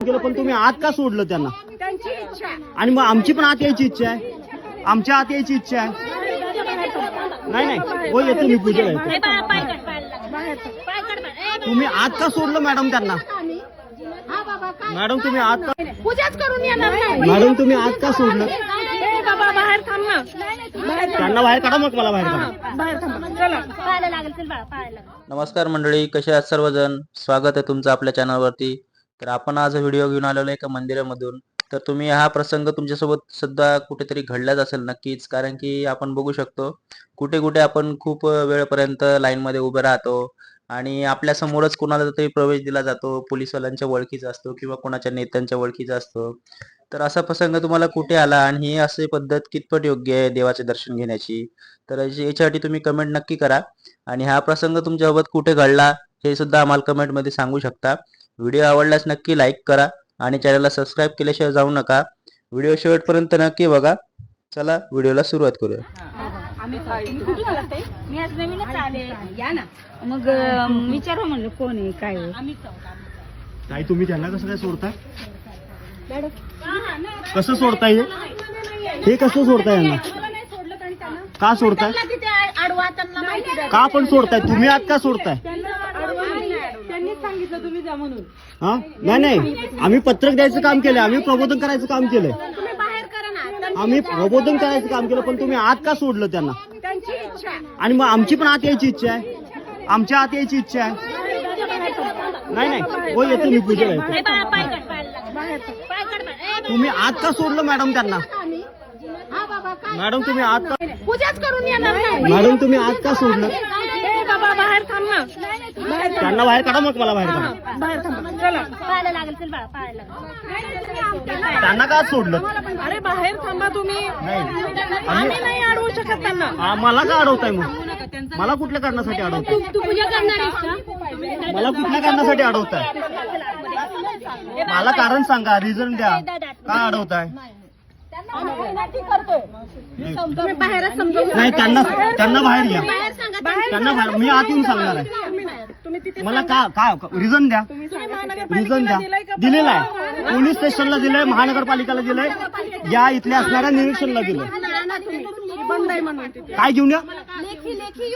केलं पण तुम्ही आत का सोडलं त्यांना? त्यांची इच्छा आणि मग आमची पण आत यायची इच्छा आहे. आमच्या आत यायची इच्छा आहे. नाही नाही. हो येतो मी पूजा ए येतो. तुम्ही आत का सोडलं मॅडम त्यांना? हा बाबा काय मॅडम तुम्ही आत का पूजाच करून येणार नाही. मॅडम तुम्ही आत का सोडलं? ए बाबा बाहेर थांब. ना बाहेर त्यांना बाहेर काढा मग मला बाहेर काढा. बाहेर थांब. चला. पायाला लागेल चल बाळा पायाला लागेल नमस्कार मंडळी कसे आहात सर्वजण? स्वागत आहे तुमचं आपल्या चॅनलवरती तर आपण आज व्हिडिओ घेऊन आलेलो आहे एका मंदिरामधून. तर तुम्ही हा प्रसंग तुमच्यासोबत सुद्धा कुठेतरी घडलाच असेल नक्कीच कारण की आपण बघू शकतो कुठे कुठे आपण खूप वेळपर्यंत लाईनमध्ये उभे राहतो आणि आपल्या समोरच कोणाला तरी प्रवेश दिला जातो पोलिसवाल्यांच्या ओळखीचा असतो किंवा कोणाच्या नेत्यांच्या ओळखीचा असतो. तर असा प्रसंग तुम्हाला कुठे आला आणि ही अशी पद्धत कितपत योग्य आहे देवाचे दर्शन घेण्याची? तर याची- याच्यासाठी तुम्ही कमेंट नक्की करा आणि हा प्रसंग तुमच्यासोबत कुठे घडला हे सुद्धा आम्हाला कमेंटमध्ये सांगू शकता. व्हिडिओ आवडल्यास नक्की लाईक करा आणि चॅनलला सबस्क्राईब केल्याशिवाय जाऊ नका. व्हिडिओ शेवटपर्यंत नक्की बघा. चला व्हिडिओला सुरुवात करूया. मी आज नवीनच आले. या ना. मग विचारू म्हणलं कोण आहे काय ताई तुम्ही त्यांना कसं काय सोडताय कसं सोडताय हे? हे कसं सोडताय यांना? का सोडताय? का पण सोडताय? तुम्ही आत का सोडताय? त्यांनीच सांगितलं तुम्ही जा म्हणून. हा? नाही नाही. आम्ही पत्रक द्यायचं काम केलंय आम्ही प्रबोधन करायचं काम केलंय. तुम्ही बाहेर करा ना. त्यां- आम्ही प्रबोधन करायचं काम केलं पण तुम्ही आत का सोडलं त्यांना? त्यांची इच्छा. आणि मग आमची पण आत यायची इच्छा आहे. आमच्या आत यायची इच्छा आहे. नाही नाही. हो येतो मी पूजा येतो. बा, पाय पाय. पाय. ए. तुम्ही आत का सोडलं मॅडम त्यांना? हा मॅडम तुम्ही आत का पूजाच करून येणार नाही. मॅडम तुम्ही आत का सोडलं ए बाबा बाहेर थांब ना बाहेर त्यांना बाहेर काढा मग मला बाहेर काढा. बाहेर थांब. चला. पायाला लागेल चल बाळा पायाला लागेल. त्यांना का सोडलं? अरे बाहेर थांबा तुम्ही. नाही. आम्ही नाही अडवू शकत त्यांना. आ, मला का अडवताय मग? मला कुठल्या कारणासाठी अडवताय? तू पूजा करणार आहेस का? मला कुठल्या कारणासाठी अडवताय? मला कारण सांगा रिझन द्या. का अडवताय? बाहेरच नाही त्यांना त्यांना बाहेर घ्या बाहेर त्यांना बाहेर मी आत येऊन सांगणार आहे. मला का का रिझन द्या. रिझन द्या. दिलेला आहे. पोलीस स्टेशनला दिलंय महानगरपालिकेला दिलंय. या इथल्या असणाऱ्या निरीक्षणला दिलंय. बंद आहे म्हणून तिथे. काय घेऊन या?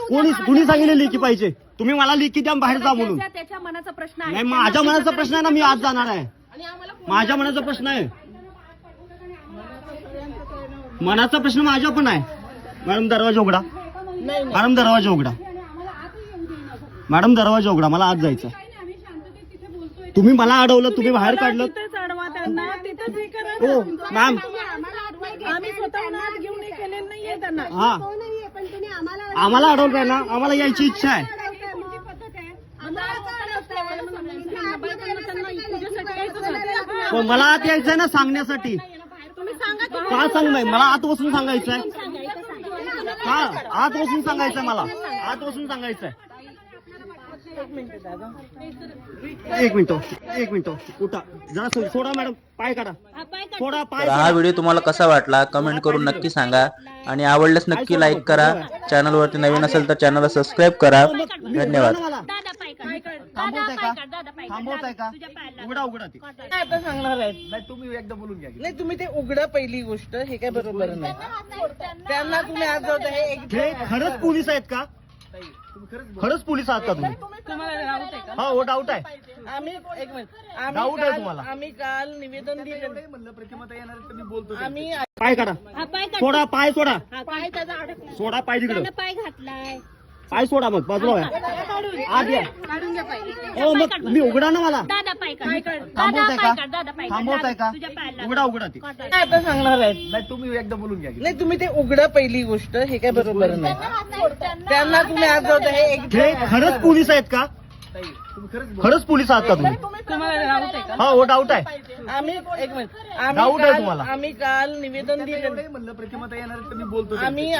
कोणी कुणी सांगितलं लेखी पाहिजे? तुम्ही मला लेखी द्या बाहेर जा म्हणून. त्याच्या मनाचा प्रश्न नाही माझ्या मनाचा प्रश्न आहे ना मी आज जाणार आहे. माझ्या मनाचा प्रश्न आहे. मनाचा प्रश्न माझ्या पण आहे. मॅडम दरवाजा उघडा. मॅडम दरवाजा उघडा. मॅडम दरवाजा उघडा. मला आज जायचं तुम्ही मला अडवलं तुम्ही बाहेर काढलं. हे हो मॅम हे हा. आम्हाला अडवलं आहे ना. आम्हाला यायची इच्छा आहे. पण मला आत यायचं आहे ना सांगण्यासाठी. का सांग नाही? मला आत बसून सांगायचं आहे हा आत बसून सांगायचं आहे मला. आत बसून सांगायचं आहे एक मिनिट एक मिनिट. उठा. जरा सो- सोडा मॅडम. पाय काढा. हा, पाय तर हा काढा. व्हिडिओ तुम्हाला कसा वाटला? कमेंट करून नक्की सांगा. आणि आवडल्यास नक्की लाईक करा. चॅनलवरती नवीन असेल तर चॅनलला सबस्क्राईब करा. धन्यवाद मला दादा पाय काढ. दादा थांबवताय पाय का काढ, दादा पाय काढ. थांबवताय का. उघडा उघडा ते. काय आता सांगणार आहे नाही तुम्ही ते उघडा पहिली गोष्ट हे काय बरोबर नाही. त्यांना तुम्ही आज जाऊ हे एक खरंच पोलीस आहेत का? खरंच पोलीस आहात का तुम्ही? तुम्हाला डाऊट आहे का? हा हो डाऊट आहे. आम्ही एक मिनिट. Doubt आम्ही आहे काल तुम्हाला? आम्ही काल निवेदन दिलं. आम्ही पाय काढा. हा, पाय काढ. सोडा पाय सोडा. हा, पाय त्याचा अडकला. सोडा पाय तिकडं. त्यानं पाय घातलाय. पाय सोडा मग बाजूला व्हा. आत या. काढून घ्या पाहिजे मग मी उघडा ना मला. दादा पाय काढ. दादा थांबवताय पाय का? काढ, दादा पाय काढ. थांबवताय का? तुझ्या पायाला लागेल. उघडा उघडा ते. काय आता सांगणार आहे नाही तुम्ही एकदा बोलून घ्या नाही तुम्ही ते उघडा पहिली गोष्ट हे काय बरोबर नाही. त्यांना तुम्ही आज जाऊ द्या, हे एक हे खरंच पोलीस आहेत का? खरंच पोलीस आहात का तुम्ही? तुम्हाला डाऊट आहे का? हा हो डाऊट आहे. आम्ही एक मिनिट. आम्ही आहे काल तुम्हाला? आम्ही काल निवेदन दिलं आम्ही